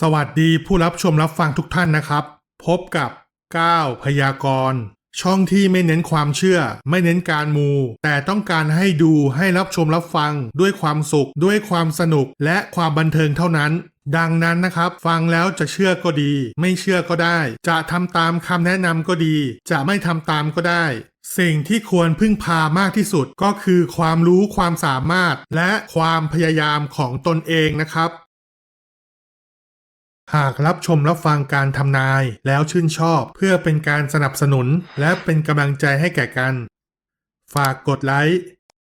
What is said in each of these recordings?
สวัสดีผู้รับชมรับฟังทุกท่านนะครับ พบกับก้าวพยากรณ์ ช่องที่ไม่เน้นความเชื่อ ไม่เน้นการมู แต่ต้องการให้ดูให้รับชมรับฟัง ด้วยความสุข ด้วยความสนุกและความบันเทิงเท่านั้น ดังนั้นนะครับ ฟังแล้วจะเชื่อก็ดี ไม่เชื่อก็ได้ จะทำตามคำแนะนำก็ดี จะไม่ทำตามก็ได้ สิ่งที่ควรพึ่งพามากที่สุดก็คือความรู้ความสามารถ และความพยายามของตนเองนะครับ หากรับชมรับฟังการทำนายแล้วชื่นชอบ เพื่อเป็นการสนับสนุน และเป็นกำลังใจให้แก่กัน ฝากกดไลค์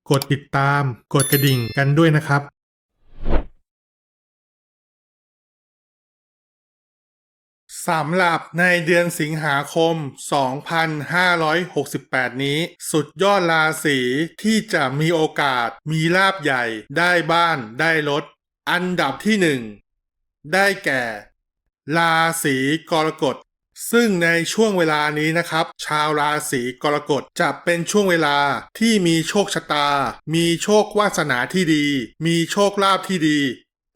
กดติดตาม กดกระดิ่งกันด้วยนะครับสำหรับในเดือนสิงหาคม 2568 นี้ สุดยอดราศีที่จะมีโอกาสมีลาบใหญ่ได้บ้านได้รถ อันดับที่หนึ่งได้แก่ ราศีกรกฎซึ่งในช่วงเวลานี้นะครับ ชาวราศีกรกฎจะเป็นช่วงเวลาที่มีโชคชะตา มีโชควาสนาที่ดี มีโชคลาภที่ดี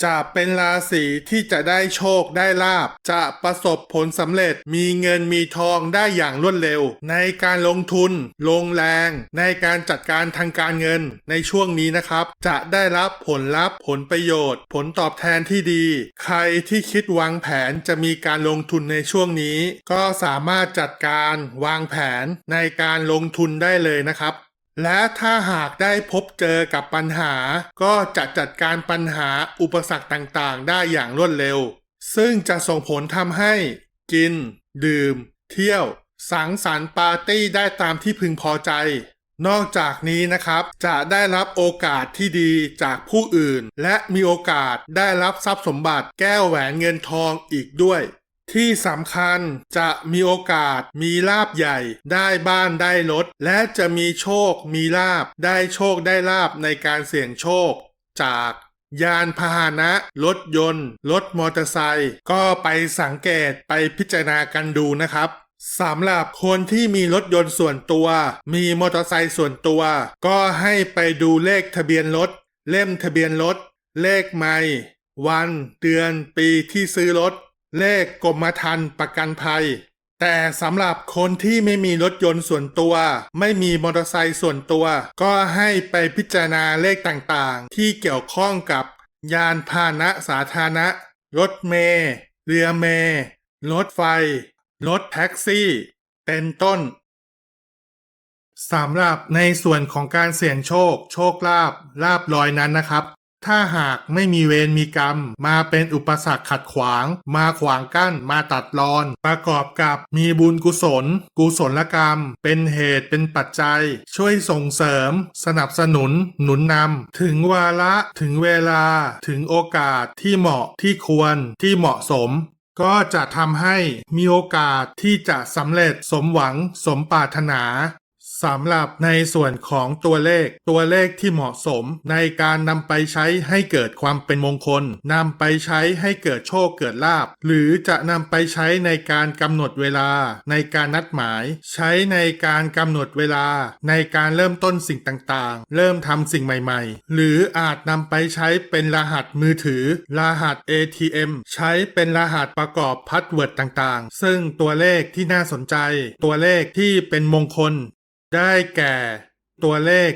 จะเป็นราศีที่จะได้โชคได้ลาบ จะประสบผลสำเร็จมีเงินมีทองได้อย่างรวดเร็ว ในการลงทุน ลงแรง ในการจัดการทางการเงินในช่วงนี้นะครับ จะได้รับผลลัพธ์ผลประโยชน์ ผลตอบแทนที่ดี ใครที่คิดวางแผนจะมีการลงทุนในช่วงนี้ ก็สามารถจัดการวางแผนในการลงทุนได้เลยนะครับ และถ้าหากได้พบเจอกับปัญหา ก็จะจัดการปัญหาอุปสรรคต่างๆ ได้อย่างรวดเร็ว ซึ่งจะส่งผลทำให้ กิน ดื่ม เที่ยว สังสรรค์ปาร์ตี้ได้ตามที่พึงพอใจ นอกจากนี้นะครับ จะได้รับโอกาสที่ดีจากผู้อื่น และมีโอกาสได้รับทรัพย์สมบัติแก้วแหวนเงินทองอีกด้วย ที่สำคัญจะมีโอกาสมีลาบใหญ่ ได้บ้านได้รถและจะมีโชคมีลาบ ได้โชคได้ลาบในการเสี่ยงโชค จาก ยานพาหนะ รถยนต์ รถมอเตอร์ไซค์ก็ไปสังเกตไปพิจารณากันดูนะครับสำหรับคนที่มีรถยนต์ส่วนตัว มีมอเตอร์ไซค์ส่วนตัว ก็ให้ไปดูเลขทะเบียนรถ เล่มทะเบียนรถ เลขไม่วัน เดือน ปีที่ซื้อรถ เลขกรมธรรม์ประกันภัย แต่สำหรับคนที่ไม่มีรถยนต์ส่วนตัว ไม่มีมอเตอร์ไซค์ส่วนตัว ก็ให้ไปพิจารณาเลขต่างๆ ที่เกี่ยวข้องกับยานพาหนะสาธารณะ รถเมล์เรือเมล์รถไฟ รถแท็กซี่ เป็นต้นสำหรับในส่วนของการเสี่ยงโชค โชคลาภลาบลอยนั้นนะครับ ถ้าหากไม่มีเวรมีกรรม มาเป็นอุปสรรคขัดขวาง มาขวางกั้น มาตัดรอน ประกอบกับมีบุญกุศล กุศลกรรม เป็นเหตุเป็นปัจจัย ช่วยส่งเสริม สนับสนุน หนุนนำ ถึงวาระ ถึงเวลา ถึงโอกาสที่เหมาะที่ควรที่เหมาะสมก็จะทำให้มีโอกาสที่จะสำเร็จสมหวังสมปรารถนา สำหรับในส่วนของตัวเลข ตัวเลขที่เหมาะสม ในการนำไปใช้ให้เกิดความเป็นมงคลนำไปใช้ให้เกิดโชคเกิดลาบหรือจะนำไปใช้ในการกำหนดเวลา ในการนัดหมาย ใช้ในการกำหนดเวลา ในการเริ่มต้นสิ่งต่างๆ เริ่มทำสิ่งใหม่ๆ หรืออาจนำไปใช้เป็นรหัสมือถือ รหัส ATM ใช้เป็นรหัสประกอบพาสเวิร์ดต่างๆ ซึ่งตัวเลขที่น่าสนใจ ตัวเลขที่เป็นมงคล ได้แก่ตัวเลข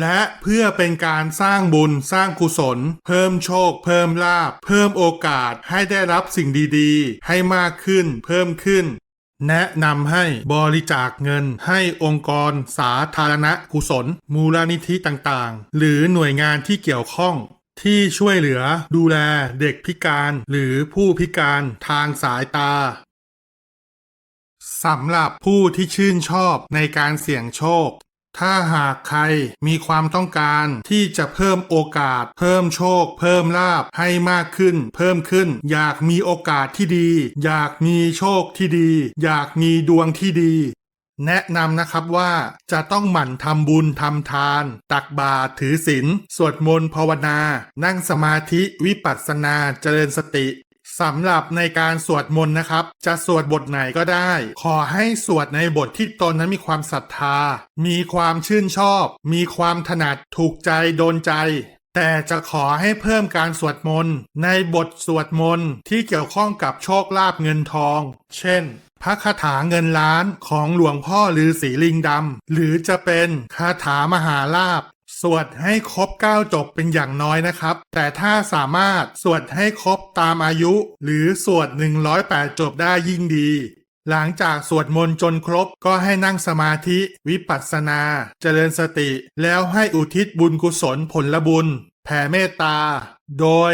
และเพื่อเป็นการสร้างบุญสร้างกุศล เพิ่มโชค เพิ่มลาภเพิ่มโอกาสให้ได้รับสิ่งดีๆ ให้มากขึ้น เพิ่มขึ้น แนะนำให้บริจาคเงินให้องค์กรสาธารณกุศล มูลนิธิต่างๆ หรือหน่วยงานที่เกี่ยวข้อง ที่ช่วยเหลือดูแลเด็กพิการหรือผู้พิการทางสายตาสำหรับผู้ที่ชื่นชอบในการเสี่ยงโชค ถ้าหากใครมีความต้องการที่จะเพิ่มโอกาส เพิ่มโชค เพิ่มลาบให้มากขึ้น เพิ่มขึ้น อยากมีโอกาสที่ดี อยากมีโชคที่ดี อยากมีดวงที่ดี แนะนำนะครับว่าจะต้องหมั่นทำบุญทำทาน ตักบาตรถือศีลสวดมนต์ภาวนา นั่งสมาธิวิปัสสนาเจริญสติ สำหรับในการสวดมนต์นะครับ จะสวดบทไหนก็ได้ ขอให้สวดในบทที่ตนนั้นมีความศรัทธา มีความชื่นชอบ มีความถนัดถูกใจโดนใจ แต่จะขอให้เพิ่มการสวดมนต์ในบทสวดมนต์ที่เกี่ยวข้องกับโชคลาภเงินทอง เช่นพระคาถาเงินล้านของหลวงพ่อฤาษีลิงดำหรือจะเป็นคาถามหาลาภ สวดให้ครบ 9 จบเป็นอย่างน้อยนะครับ แต่ถ้าสามารถสวดให้ครบตามอายุ หรือสวด 108 จบได้ยิ่งดี หลังจากสวดมนต์จนครบก็ให้นั่งสมาธิ วิปัสสนา เจริญสติ แล้วให้อุทิศบุญกุศลผลบุญ แผ่เมตตา โดย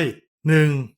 1.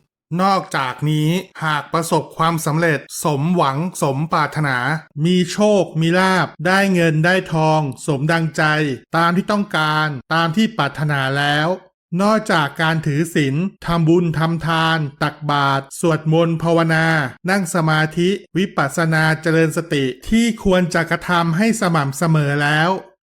นอกจากนี้หากประสบความสำเร็จ สมหวังสมปรารถนา มีโชคมีลาบ ได้เงินได้ทอง สมดังใจ ตามที่ต้องการตามที่ปรารถนาแล้ว นอกจากการถือศีลทำบุญทำทาน ตักบาตรสวดมนต์ภาวนา นั่งสมาธิ วิปัสสนาเจริญสติที่ควรจะกระทำให้สม่ำเสมอแล้ว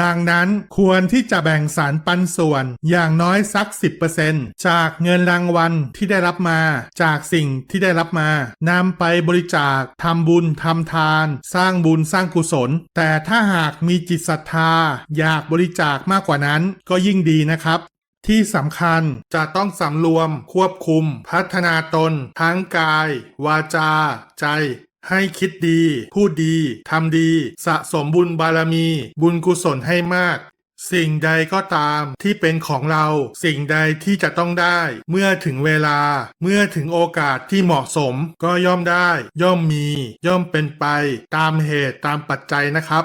ดังนั้นควรที่จะแบ่งสารปันส่วนอย่างน้อยสัก 10%จากเงินรางวัลที่ได้รับมา จากสิ่งที่ได้รับมานำไปบริจาคทำบุญทำทาน สร้างบุญสร้างกุศล แต่ถ้าหากมีจิตศรัทธา อยากบริจาคมากกว่านั้นก็ยิ่งดีนะครับที่สำคัญจะต้องสำรวมควบคุม พัฒนาตน ทั้งกาย วาจา ใจ ให้คิดดี พูดดี ทำดี สะสมบุญบารมี บุญกุศลให้มาก สิ่งใดก็ตามที่เป็นของเรา สิ่งใดที่จะต้องได้ เมื่อถึงเวลา เมื่อถึงโอกาสที่เหมาะสม ก็ย่อมได้ ย่อมมี ย่อมเป็นไป ตามเหตุตามปัจจัยนะครับ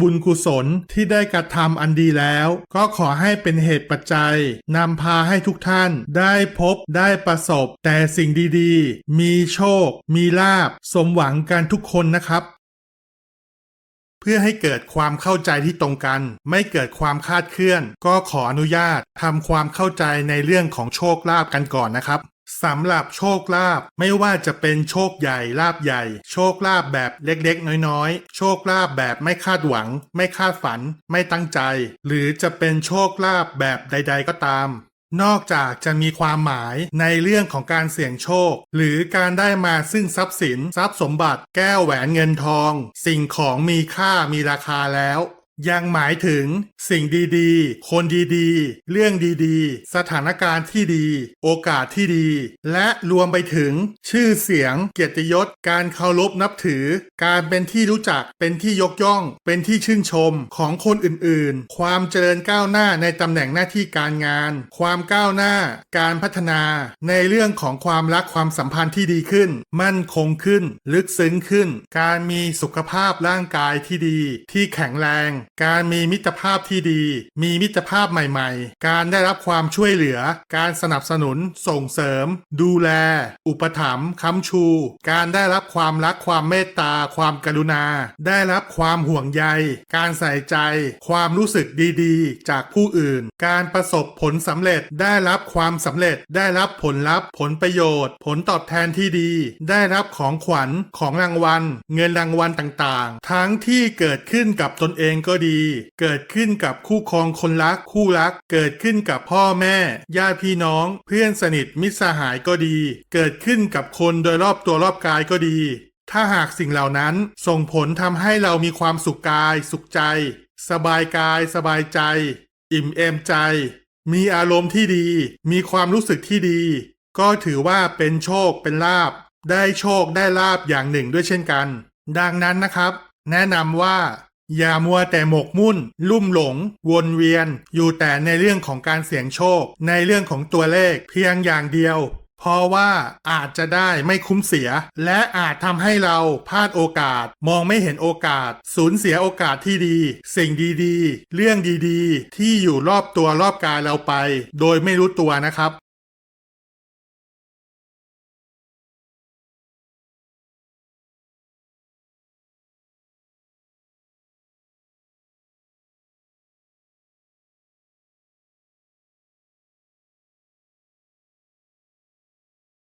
บุญกุศลที่ได้กระทำอันดีแล้ว ก็ขอให้เป็นเหตุปัจจัยนำพาให้ทุกท่านได้พบได้ประสบ แต่สิ่งดีๆ มีโชค มีลาบ สมหวังกันทุกคนนะครับเพื่อให้เกิดความเข้าใจที่ตรงกัน ไม่เกิดความคาดเคลื่อน ก็ขออนุญาตทำความเข้าใจในเรื่องของโชคลาภกันก่อนนะครับ สำหรับโชคลาภไม่ว่าจะเป็นโชคใหญ่ลาบใหญ่ โชคลาภแบบเล็กๆ น้อยๆ โชคลาภแบบไม่คาดหวัง ไม่คาดฝัน ไม่ตั้งใจ หรือจะเป็นโชคลาภแบบใด ๆ ก็ตาม นอกจากจะมีความหมายในเรื่องของการเสี่ยงโชค หรือการได้มาซึ่งทรัพย์สิน ทรัพย์สมบัติ แก้วแหวนเงินทอง สิ่งของมีค่ามีราคาแล้ว ยังหมายถึงสิ่งดีๆ คนดีๆ เรื่องดีๆ สถานการณ์ที่ดี โอกาสที่ดี และรวมไปถึง ชื่อเสียง เกียรติยศ การเคารพนับถือ การเป็นที่รู้จัก เป็นที่ยกย่อง เป็นที่ชื่นชมของคนอื่นๆ ความเจริญก้าวหน้าในตำแหน่งหน้าที่การงาน ความก้าวหน้า การพัฒนาในเรื่องของความรักความสัมพันธ์ที่ดีขึ้น มั่นคงขึ้น ลึกซึ้งขึ้น การมีสุขภาพร่างกายที่ดี ที่แข็งแรงการมีมิตรภาพที่ดี มีมิตรภาพใหม่ๆ การได้รับความช่วยเหลือ การสนับสนุน ส่งเสริม ดูแล อุปถัมภ์ค้ำชู การได้รับความรักความเมตตา ความกรุณา ได้รับความห่วงใย การใส่ใจ ความรู้สึกดีๆ จากผู้อื่น การประสบผลสำเร็จ ได้รับความสำเร็จ ได้รับผลลัพธ์ ผลประโยชน์ ผลตอบแทนที่ดี ได้รับของขวัญ ของรางวัล เงินรางวัลต่างๆ ทั้งที่เกิดขึ้นกับตนเองก็ดี เกิดขึ้นกับคู่ครองคนรัก คู่รัก เกิดขึ้นกับพ่อแม่ ญาติพี่น้อง เพื่อนสนิทมิตรสหายก็ดี เกิดขึ้นกับคนโดยรอบตัวรอบกายก็ดี ถ้าหากสิ่งเหล่านั้นส่งผลทำให้เรามีความสุขกาย สุขใจ สบายกาย สบายใจ อิ่มเอมใจ มีอารมณ์ที่ดี มีความรู้สึกที่ดี ก็ถือว่าเป็นโชคเป็นลาบได้โชคได้ลาบอย่างหนึ่งด้วยเช่นกัน ดังนั้นนะครับ แนะนำว่า อย่ามัวแต่หมกมุ่น ลุ่มหลง วนเวียน อยู่แต่ในเรื่องของการเสี่ยงโชค ในเรื่องของตัวเลขเพียงอย่างเดียว เพราะว่าอาจจะได้ไม่คุ้มเสีย และอาจทำให้เราพลาดโอกาส มองไม่เห็นโอกาส สูญเสียโอกาสที่ดี สิ่งดีๆ เรื่องดีๆ ที่อยู่รอบตัวรอบกายเราไป โดยไม่รู้ตัวนะครับ